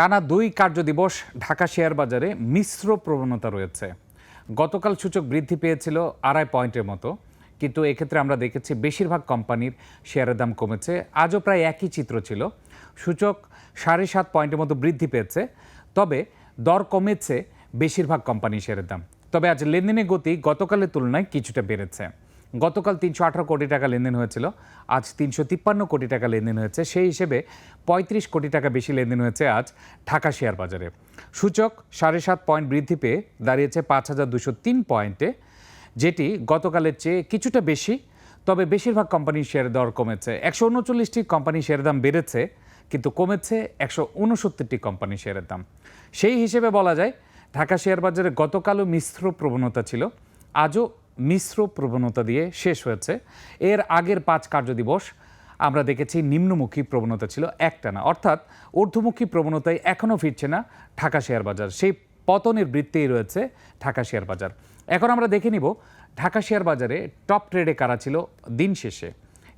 টানা দুই কার্যদিবস ঢাকা শেয়ার বাজারে মিশ্র প্রবণতা রয়েছে। গতকাল সূচক বৃদ্ধি পেয়েছিল আড়াই পয়েন্টের মতো, কিন্তু এক্ষেত্রে আমরা দেখেছি বেশিরভাগ কোম্পানির শেয়ারের দাম কমেছে। আজও প্রায় একই চিত্র ছিল। সূচক সাড়ে সাত পয়েন্টের মতো বৃদ্ধি পেয়েছে, তবে দর কমেছে বেশিরভাগ কোম্পানির শেয়ারের দাম। তবে আজ লেনদেনের গতি গতকালের তুলনায় কিছুটা বেড়েছে। গতকাল তিনশো আঠারো কোটি টাকা লেনদেন হয়েছিল, আজ তিনশো তিপ্পান্ন কোটি টাকা লেনদেন হয়েছে, সেই হিসেবে পঁয়ত্রিশ কোটি টাকা বেশি লেনদেন হয়েছে আজ ঢাকা শেয়ার বাজারে। সূচক সাড়ে সাত পয়েন্ট বৃদ্ধি পেয়ে দাঁড়িয়েছে পাঁচ হাজার দুশো তিন পয়েন্টে, যেটি গতকালের চেয়ে কিছুটা বেশি, তবে বেশিরভাগ কোম্পানির শেয়ার দর কমেছে। একশো উনচল্লিশটি কোম্পানির শেয়ারের দাম বেড়েছে, কিন্তু কমেছে একশো উনসত্তরটি কোম্পানি শেয়ারের দাম। সেই হিসেবে বলা যায়, ঢাকা শেয়ার বাজারে গতকালও মিশ্র প্রবণতা ছিল, আজও মিশ্র প্রবণতা দিয়ে শেষ হয়েছে। এর আগের পাঁচ কার্যদিবস আমরা দেখেছি নিম্নমুখী প্রবণতা ছিল একটানা অর্থাৎ ঊর্ধ্বমুখী প্রবণতায় এখনও ফিরছে না ঢাকা শেয়ার বাজার। সেই পতনের বৃত্তেই রয়েছে ঢাকা শেয়ার বাজার। এখন আমরা দেখে নিব ঢাকা শেয়ার বাজারে টপ ট্রেডে কারা ছিল দিন শেষে।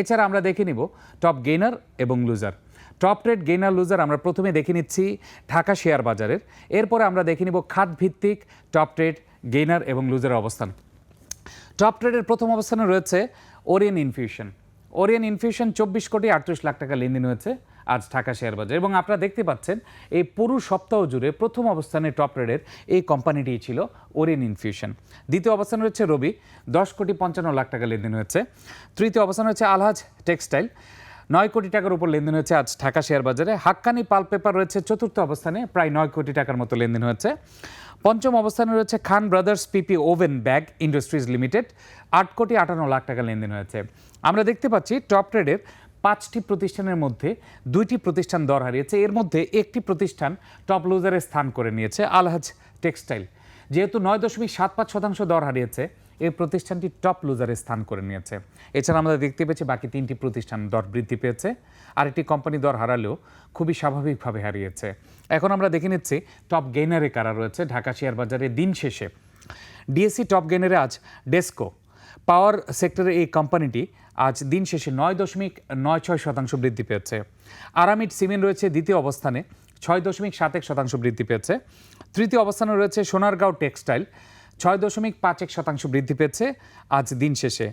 এছাড়া আমরা দেখে নিব টপ গেইনার এবং loser. Top trade gainer, loser আমরা প্রথমে দেখে নিচ্ছি ঢাকা শেয়ার বাজারের। এরপরে আমরা দেখে নিব খাত ভিত্তিক টপ ট্রেড গেইনার এবং লুজারের অবস্থান। টপ ট্রেডের প্রথম অবস্থানে রয়েছে ওরিয়েন ইনফিউশন ওরিয়েন ইনফিউশন চব্বিশ কোটি আটত্রিশ লাখ টাকা লেনদেন হয়েছে আজ ঢাকা শেয়ার বাজার এবং আপনারা দেখতে পাচ্ছেন, এই পুরো সপ্তাহ জুড়ে প্রথম অবস্থানে টপ ট্রেডের এই কোম্পানিটি ছিল ওরিয়েন ইনফিউশন দ্বিতীয় অবস্থানে রয়েছে রবি দশ কোটি পঞ্চান্ন লাখ টাকা লেনদেন হয়েছে। তৃতীয় অবস্থানে হচ্ছে আলহাজ টেক্সটাইল নয় কোটি টাকার উপর লেনদেন হয়েছে আজ ঢাকা শেয়ার বাজারে। হাক্কানি পাল পেপার রয়েছে চতুর্থ অবস্থানে, প্রায় নয় কোটি টাকার মতো লেনদেন হয়েছে। পঞ্চম অবস্থানে রয়েছে Khan brothers PP woven bag industries limited, আট কোটি আটান্ন লাখ টাকা লেনদেন হয়েছে। আমরা দেখতে পাচ্ছি টপ ট্রেডের পাঁচটি প্রতিষ্ঠানের মধ্যে দুইটি প্রতিষ্ঠান দর হারিয়েছে। এর মধ্যে একটি প্রতিষ্ঠান টপ লুজারে স্থান করে নিয়েছে, আলহাজ টেক্সটাইল। যেহেতু নয় দশমিক সাত পাঁচ শতাংশ দর হারিয়েছে, এই প্রতিষ্ঠানটি টপ লুজারে স্থান করে নিয়েছে। এছাড়া আমরা দেখতে পেয়েছি বাকি তিনটি প্রতিষ্ঠান দর বৃদ্ধি পেয়েছে। আর একটি কোম্পানি দর হারালেও খুবই স্বাভাবিকভাবে হারিয়েছে। এখন আমরা দেখে নিচ্ছি টপ গেইনারে কারা রয়েছে। ঢাকা শেয়ার বাজারে দিন শেষে ডিএসসি টপ গেইনারে আজ ডেস্কো পাওয়ার সেক্টরের এই কোম্পানিটি আজ দিন শেষে নয় দশমিক নয় ছয় শতাংশ বৃদ্ধি পেয়েছে। আরামিড সিমেন্ট রয়েছে দ্বিতীয় অবস্থানে, ছয় দশমিক সাত এক শতাংশ বৃদ্ধি পেয়েছে। তৃতীয় অবস্থানে রয়েছে সোনারগাঁও টেক্সটাইল, ছয় দশমিক পাঁচ এক শতাংশ বৃদ্ধি পেয়েছে আজ দিন শেষে।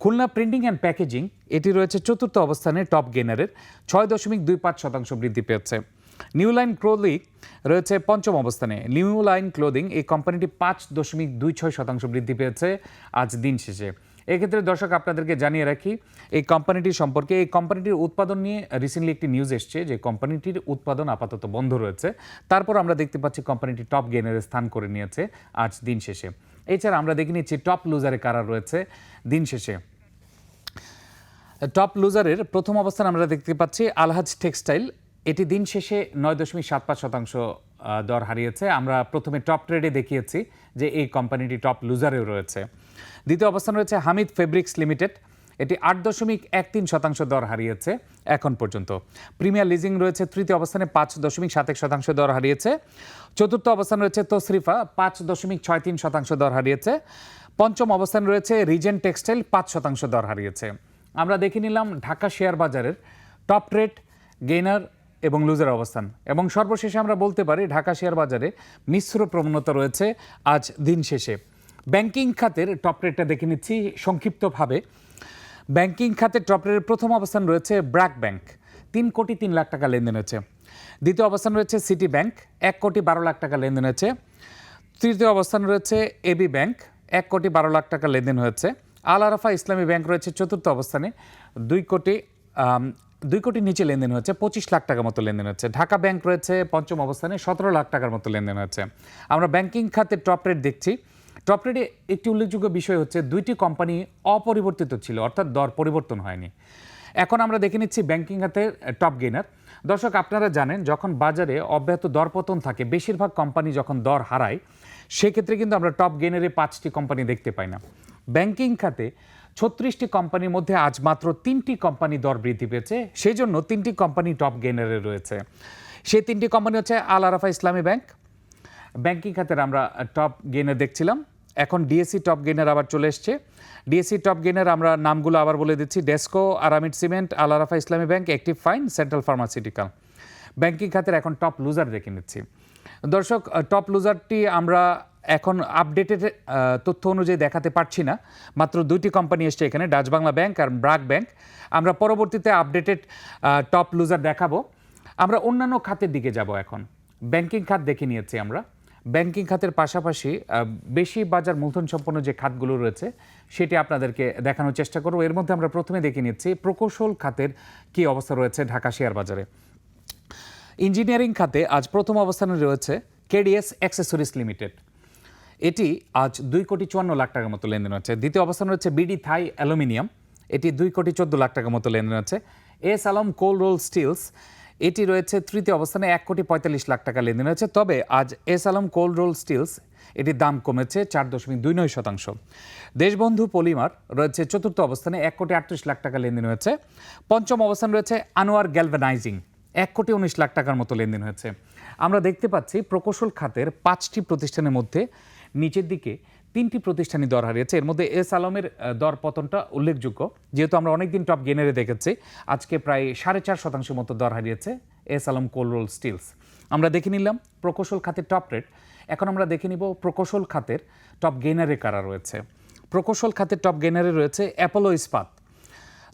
খুলনা প্রিন্টিং অ্যান্ড প্যাকেজিং এটি রয়েছে চতুর্থ অবস্থানে টপ গেনারের ছয় দশমিক দুই পাঁচ শতাংশ বৃদ্ধি পেয়েছে। নিউ লাইন ক্লোদিং রয়েছে পঞ্চম অবস্থানে। নিউ লাইন ক্লোদিং এই কোম্পানিটি পাঁচ দশমিক দুই ছয় শতাংশ বৃদ্ধি পেয়েছে আজ দিন শেষে। এক্ষেত্রে দর্শক, আপনাদেরকে জানিয়ে রাখি, এই কোম্পানিটি সম্পর্কে, এই কোম্পানিটির উৎপাদন নিয়ে রিসেন্টলি একটি নিউজ এসছে যে কোম্পানিটির উৎপাদন আপাতত বন্ধ রয়েছে। তারপর আমরা দেখতে পাচ্ছি কোম্পানিটি টপ গেনের স্থান করে নিয়েছে আজ দিন শেষে। এছাড়া আমরা দেখে নিচ্ছি টপ লুজারে কারা রয়েছে দিন শেষে। টপ লুজারের প্রথম অবস্থান আমরা দেখতে পাচ্ছি আলহাজ টেক্সটাইল এটি দিন শেষে নয় দশমিক সাত পাঁচ শতাংশ দর হারিয়েছে। আমরা প্রথমে টপ ট্রেডে দেখিয়েছি যে এই কোম্পানিটি টপ লুজারেও রয়েছে। দ্বিতীয় অবস্থান রয়েছে হামিদ ফেব্রিক্স লিমিটেড এটি আট দশমিক এক তিন শতাংশ দর হারিয়েছে এখন পর্যন্ত। প্রিমিয়ার লিজিং রয়েছে তৃতীয় অবস্থানে পাঁচ দশমিক সাত এক শতাংশ দর হারিয়েছে। চতুর্থ অবস্থান রয়েছে তসরিফা পাঁচ দশমিক ছয় তিন শতাংশ দর হারিয়েছে। পঞ্চম অবস্থান রয়েছে রিজেন্ট টেক্সটাইল পাঁচ শতাংশ দর হারিয়েছে। আমরা দেখে নিলাম ঢাকা শেয়ার বাজারের টপ রেট গেইনার এবং লুজার অবস্থান। এবং সর্বশেষে আমরা বলতে পারি, ঢাকা শেয়ার বাজারে মিশ্র প্রবণতা রয়েছে আজ দিন শেষে। ব্যাংকিং খাতের টপ রেটটা দেখে নিচ্ছি সংক্ষিপ্তভাবে। ব্যাংকিং খাতের টপ রেটের প্রথম অবস্থান রয়েছে ব্র্যাক ব্যাংক, তিন কোটি তিন লাখ টাকা লেনদেন হয়েছে। দ্বিতীয় অবস্থান রয়েছে সিটি ব্যাংক, এক কোটি বারো লাখ টাকা লেনদেন হয়েছে। তৃতীয় অবস্থান রয়েছে এবি ব্যাংক, এক কোটি বারো লাখ টাকা লেনদেন হয়েছে। আল আরাফা ইসলামী ব্যাংক রয়েছে চতুর্থ অবস্থানে, দুই কোটি দুই কোটি নিচে লেনদেন হচ্ছে পঁচিশ লাখ টাকার মতো লেনদেন হচ্ছে ঢাকা ব্যাংক রয়েছে পঞ্চম অবস্থানে, সতেরো লাখ টাকার মতো লেনদেন হচ্ছে আমরা ব্যাংকিং খাতের টপ রেট দেখছি। টপ রেটে একটি উল্লেখযোগ্য বিষয় হচ্ছে, দুইটি কোম্পানি অপরিবর্তিত ছিল, অর্থাৎ দর পরিবর্তন হয়নি। এখন আমরা দেখে নিচ্ছি ব্যাংকিং খাতের টপ গেইনার। দর্শক, আপনারা জানেন, যখন বাজারে অব্যাহত দরপতন থাকে, বেশিরভাগ কোম্পানি যখন দর হারায়, সেক্ষেত্রে কিন্তু আমরা টপ গেইনারে পাঁচটি কোম্পানি দেখতে পাই না। ব্যাংকিং খাতে ছত্রিশটি কোম্পানির মধ্যে আজ মাত্র তিনটি কোম্পানি দর বৃদ্ধি পেয়েছে সেই জন্য তিনটি কোম্পানি টপ গেনারে রয়েছে। সেই তিনটি কোম্পানি হচ্ছে আল আরাফা ইসলামী ব্যাংক। ব্যাংকিং খাতের আমরা টপ গেইনার দেখছিলাম। এখন ডিএসসি টপ গেইনার আবার চলে এসছে। ডিএসসি টপ গেইনার আমরা নামগুলো আবার বলে দিচ্ছি। Desco, Aramit cement, Al Arafa Islami bank, active fine, central pharmaceutical. Banking খাতের এখন টপ লুজার দেখে নিচ্ছি। দর্শক টপ লুজারটি আমরা এখন আপডেটেড তথ্য অনুযায়ী দেখাতে পারছি না। মাত্র দুইটি কোম্পানি এসছে এখানে ডাচ বাংলা ব্যাংক আর ব্রাক ব্যাংক আমরা পরবর্তীতে আপডেটেড টপ লুজার দেখাবো। আমরা অন্যান্য খাতের দিকে যাব এখন। ব্যাংকিং খাত দেখে নিয়েছি আমরা। ব্যাংকিং খাতের পাশাপাশি বেশি বাজার মূলধন সম্পন্ন যে খাতগুলো রয়েছে, সেটি আপনাদেরকে দেখানোর চেষ্টা করব। এর মধ্যে আমরা প্রথমে দেখে নিচ্ছি প্রকৌশল খাতের কি অবস্থা রয়েছে ঢাকা শেয়ার বাজারে। ইঞ্জিনিয়ারিং খাতে আজ প্রথম অবস্থানে রয়েছে কেডিএস অ্যাক্সেসরিজ লিমিটেড। এটি আজ দুই কোটি চুয়ান্ন লাখ টাকার মতো লেনদেন হচ্ছে। দ্বিতীয় অবস্থান রয়েছে বিডি থাই অ্যালুমিনিয়াম। এটি দুই কোটি চোদ্দ লাখ টাকার মতো লেনদেন হচ্ছে। S Alam cold roll steels. এটি রয়েছে তৃতীয় অবস্থানে এক কোটি পঁয়তাল্লিশ লাখ টাকা লেনদেন হয়েছে তবে আজ S Alam cold roll steels এটির দাম কমেছে চার দশমিক দুই নয় শতাংশ। দেশবন্ধু পলিমার রয়েছে চতুর্থ অবস্থানে এক কোটি আটত্রিশ লাখ টাকা লেনদেন হয়েছে পঞ্চম অবস্থান রয়েছে আনোয়ার গ্যালভানাইজিং। এক কোটি উনিশ লাখ টাকার মতো লেনদেন হয়েছে। আমরা দেখতে পাচ্ছি প্রকৌশল খাতের পাঁচটি প্রতিষ্ঠানের মধ্যে নিচের দিকে তিনটি প্রতিষ্ঠানই দর হারিয়েছে। এর মধ্যে এস আলমের দর পতনটা উল্লেখযোগ্য। যেহেতু আমরা অনেকদিন টপ গেনারে দেখেছি, আজকে প্রায় সাড়ে চার শতাংশের মতো দর হারিয়েছে S Alam cold roll steels. আমরা দেখে নিলাম প্রকৌশল খাতের টপ রেট। এখন আমরা দেখে নিব প্রকৌশল খাতের টপ গেনারে কারা রয়েছে। প্রকৌশল খাতের টপ গেনারে রয়েছে অ্যাপোলো ইস্পাত।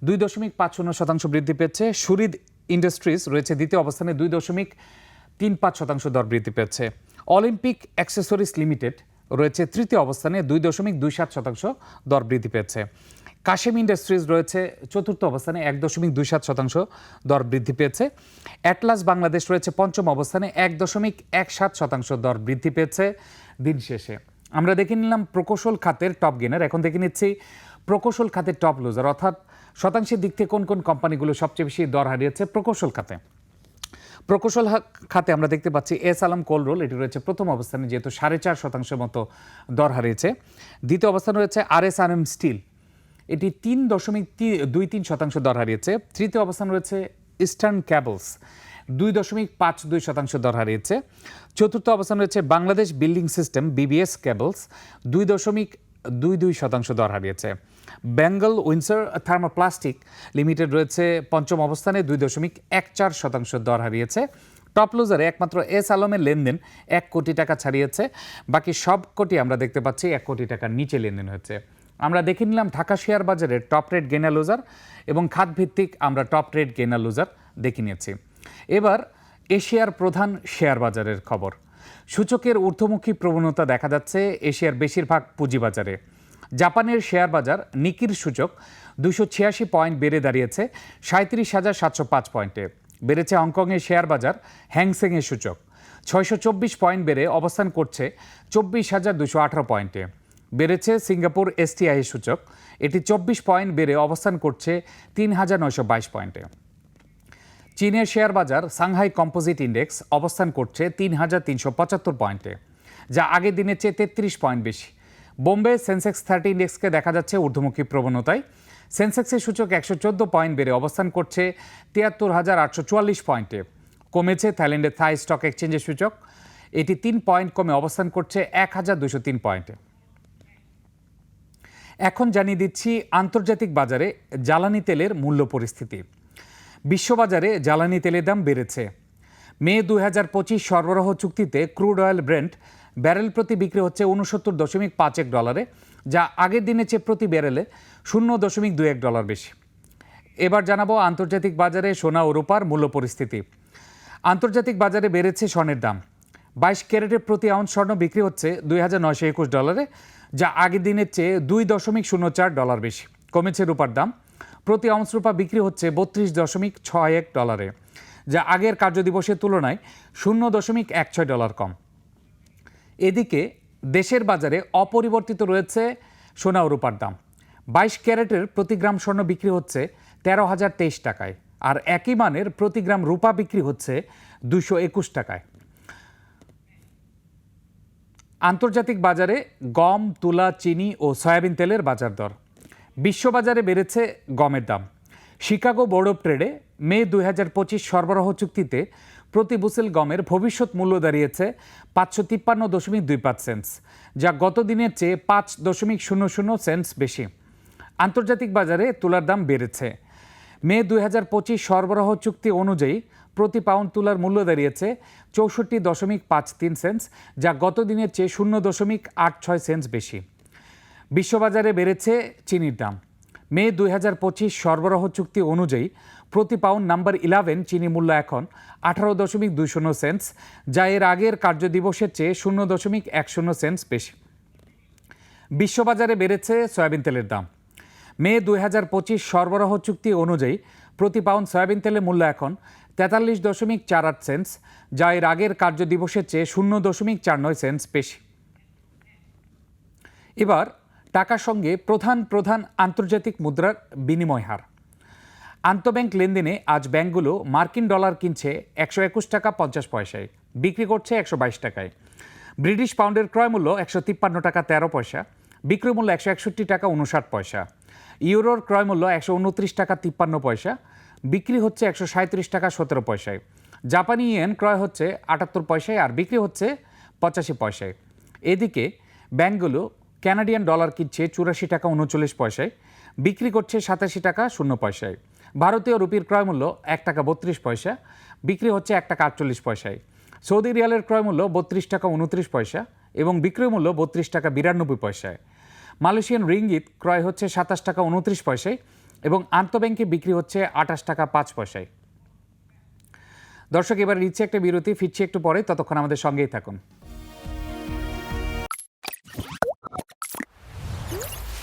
দুই দশমিক পাঁচ শূন্য শতাংশ বৃদ্ধি পেয়েছে। সুরিদ ইন্ডাস্ট্রিজ রয়েছে দ্বিতীয় অবস্থানে দুই দশমিক তিন পাঁচ শতাংশ দর বৃদ্ধি পেয়েছে। অলিম্পিক অ্যাক্সেসরিজ লিমিটেড রয়েছে তৃতীয় অবস্থানে দুই দশমিক দুই সাত শতাংশ দর বৃদ্ধি পেয়েছে। কাশেম ইন্ডাস্ট্রিজ রয়েছে চতুর্থ অবস্থানে এক দশমিক দুই সাত শতাংশ দর বৃদ্ধি পেয়েছে। অ্যাটলাস বাংলাদেশ রয়েছে পঞ্চম অবস্থানে এক দশমিক এক সাত শতাংশ দর বৃদ্ধি পেয়েছে দিন শেষে। আমরা দেখে নিলাম প্রকৌশল খাতের টপ গেনার এখন দেখে নিচ্ছি প্রকৌশল খাতের টপ লুজার অর্থাৎ শতাংশের দিক থেকে কোন কোন কোম্পানিগুলো সবচেয়ে বেশি দর হারিয়েছে প্রকৌশল খাতে? প্রকৌশল খাতে আমরা দেখতে পাচ্ছি এস আলম কোল রোল, এটি রয়েছে প্রথম অবস্থানে যেহেতু সাড়ে চার শতাংশের মতো দর হারিয়েছে। দ্বিতীয় অবস্থানে রয়েছে R S R M steel, এটি তিন দশমিক দুই তিন শতাংশ দর হারিয়েছে। তৃতীয় অবস্থান রয়েছে ইস্টার্ন ক্যাবলস, দুই দশমিক পাঁচ দুই শতাংশ দর হারিয়েছে। চতুর্থ অবস্থান রয়েছে Bangladesh building system, BBS cables, দুই দশমিক দুই দুই শতাংশ দর হারিয়েছে। বেঙ্গল উইন্সার থার্মোপ্লাস্টিক লিমিটেড রয়েছে পঞ্চম অবস্থানে দুই দশমিক এক চার শতাংশ দর হারিয়েছে। টপ লুজারে একমাত্র এস আলমের লেনদেন এক কোটি টাকা ছাড়িয়েছে। বাকি সব কোটি আমরা দেখতে পাচ্ছি এক কোটি টাকার নিচে লেনদেন হয়েছে। আমরা দেখে নিলাম ঢাকা শেয়ার বাজারের টপ রেট গেনার লুজার এবং খাত ভিত্তিক আমরা টপ রেট গেনার লুজার দেখে নিয়েছি। এবার এশিয়ার প্রধান শেয়ার বাজারের খবর। সূচকের ঊর্ধ্বমুখী প্রবণতা দেখা যাচ্ছে এশিয়ার বেশিরভাগ পুঁজিবাজারে। জাপানের শেয়ার বাজার নিকির সূচক দুশো ছিয়াশি পয়েন্ট বেড়ে দাঁড়িয়েছে সাঁত্রিশ হাজার সাতশো পাঁচ পয়েন্টে। বেড়েছে হংকংয়ের শেয়ার বাজার হ্যাংসেংয়ের সূচক ছয়শো চব্বিশ পয়েন্ট বেড়ে অবস্থান করছে চব্বিশ হাজার দুশো আঠারো পয়েন্টে। বেড়েছে সিঙ্গাপুর এসটিআই সূচক এটি চব্বিশ পয়েন্ট বেড়ে অবস্থান করছে তিন হাজার নয়শো বাইশ পয়েন্টে। চীনের শেয়ার বাজার সাংহাই কম্পোজিট ইন্ডেক্স অবস্থান করছে তিন হাজার তিনশো পঁচাত্তর পয়েন্টে, যা আগের দিনের চেয়ে তেত্রিশ পয়েন্ট বেশি। বোম্বে সেন্সেক্স থার্টি ইন্ডেক্সকে দেখা যাচ্ছে ঊর্ধ্বমুখী প্রবণতায়। সেন্সেক্সের সূচক একশো চোদ্দ পয়েন্ট বেড়ে অবস্থান করছে তিয়াত্তর হাজার আটশো চুয়াল্লিশ পয়েন্টে। কমেছে থাইল্যান্ডের থাই স্টক এক্সচেঞ্জের সূচক। এটি তিন পয়েন্ট কমে অবস্থান করছে এক হাজার দুশো তিন পয়েন্টে। এখন জানিয়ে দিচ্ছি, আন্তর্জাতিক বাজারে জ্বালানি তেলের মূল্য পরিস্থিতি। বিশ্ববাজারে জ্বালানি তেলের দাম বেড়েছে। মে দুই হাজার পঁচিশ সরবরাহ চুক্তিতে ক্রুড অয়েল ব্রেন্ট ব্যারেল প্রতি বিক্রি হচ্ছে উনসত্তর দশমিক পাঁচ এক ডলারে, যা আগের দিনের চেয়ে প্রতি ব্যারেলে শূন্য দশমিক দুই এক ডলার বেশি। এবার জানাব আন্তর্জাতিক বাজারে সোনা ও রূপার মূল্য পরিস্থিতি। আন্তর্জাতিক বাজারে বেড়েছে স্বর্ণের দাম। বাইশ ক্যারেটের প্রতি আউন্স স্বর্ণ বিক্রি হচ্ছে দুই হাজার নয়শো একুশ ডলারে, যা আগের দিনের চেয়ে দুই দশমিক শূন্য চার ডলার বেশি। কমেছে রূপার দাম। প্রতি আউন্স রূপা বিক্রি হচ্ছে বত্রিশ দশমিক ছয় এক ডলারে, যা আগের কার্যদিবসের তুলনায় শূন্য দশমিক এক ছয় ডলার কম। এদিকে দেশের বাজারে অপরিবর্তিত রয়েছে সোনা ও রূপার দাম। বাইশ ক্যারেটের প্রতি গ্রাম স্বর্ণ বিক্রি হচ্ছে তেরো হাজার তেইশ টাকায়, আর একই মানের প্রতি গ্রাম রূপা বিক্রি হচ্ছে দুশো একুশ টাকায়। আন্তর্জাতিক বাজারে গম, তুলা, চিনি ও সয়াবিন তেলের বাজার দর। বিশ্ববাজারে বেড়েছে গমের দাম। শিকাগো বোর্ড অফ ট্রেডে মে দুই হাজার পঁচিশ সরবরাহ চুক্তিতে প্রতি বুসেল গমের ভবিষ্যৎ মূল্য দাঁড়িয়েছে পাঁচশো তিপ্পান্ন দশমিক দুই পাঁচ সেন্টস, যা গত দিনের চেয়ে পাঁচ দশমিক শূন্য শূন্য সেন্টস বেশি। আন্তর্জাতিক বাজারে তুলার দাম বেড়েছে। মে দুই হাজার পঁচিশ সরবরাহ চুক্তি অনুযায়ী প্রতি পাউন্ড তুলার মূল্য দাঁড়িয়েছে চৌষট্টি দশমিক পাঁচ তিন সেন্টস, যা গত দিনের চেয়ে শূন্য দশমিক আট ছয় সেন্টস বেশি। বিশ্ববাজারে বেড়েছে চিনির দাম। মে দুই হাজার পঁচিশ সরবরাহ চুক্তি অনুযায়ী প্রতি পাউন্ড নাম্বার ইলেভেন চিনি মূল্য এখন আঠারো দশমিক দুই শূন্য সেন্টস, যা এর আগের কার্যদিবসের চেয়ে শূন্য দশমিক এক শূন্য সেন্টস বেশি। বিশ্ববাজারে বেড়েছে সয়াবিন তেলের দাম। মে দুই হাজার পঁচিশ সরবরাহ চুক্তি অনুযায়ী প্রতি পাউন্ড সয়াবিন তেলের মূল্য এখন তেতাল্লিশ দশমিক চার আট সেন্টস, যা এর আগের কার্যদিবসের চেয়ে শূন্য দশমিক চার নয় সেন্টস বেশি। এবার টাকার সঙ্গে প্রধান প্রধান আন্তর্জাতিক মুদ্রার বিনিময় হার। আন্তঃব্যাংক লেনদেনে আজ ব্যাংকগুলো মার্কিন ডলার কিনছে একশো একুশ টাকা পঞ্চাশ পয়সায়, বিক্রি করছে একশো বাইশ টাকায়। ব্রিটিশ পাউন্ডের ক্রয় মূল্য একশো তিপ্পান্ন টাকা তেরো পয়সা, বিক্রয় মূল্য একশো একষট্টি টাকা উনষাট পয়সা। ইউরোর ক্রয় মূল্য একশো উনত্রিশ টাকা তিপ্পান্ন পয়সা, বিক্রি হচ্ছে একশো সাঁত্রিশ টাকা সতেরো পয়সায়। জাপানি ইয়েন ক্রয় হচ্ছে আটাত্তর পয়সায় আর বিক্রি হচ্ছে পঁচাশি পয়সায়। এদিকে ব্যাংকগুলো ক্যানাডিয়ান ডলার কিনছে চুরাশি টাকা উনচল্লিশ পয়সায়, বিক্রি করছে সাতাশি টাকা শূন্য পয়সায়। ভারতীয় রুপির ক্রয় মূল্য এক টাকা বত্রিশ পয়সা, বিক্রি হচ্ছে এক টাকা আটচল্লিশ পয়সায়। সৌদি রিয়ালের ক্রয় মূল্য বত্রিশ টাকা উনত্রিশ পয়সা এবং বিক্রয় মূল্য বত্রিশ টাকা বিরানব্বই পয়সায়। মালয়েশিয়ান রিঙ্গিত ক্রয় হচ্ছে সাতাশ টাকা উনত্রিশ পয়সায় এবং আন্তঃব্যাংকে বিক্রি হচ্ছে আঠাশ টাকা পাঁচ পয়সায়। দর্শক, এবার নিচ্ছে একটা বিরতি, ফিরছি একটু পরে, ততক্ষণ আমাদের সঙ্গেই থাকুন।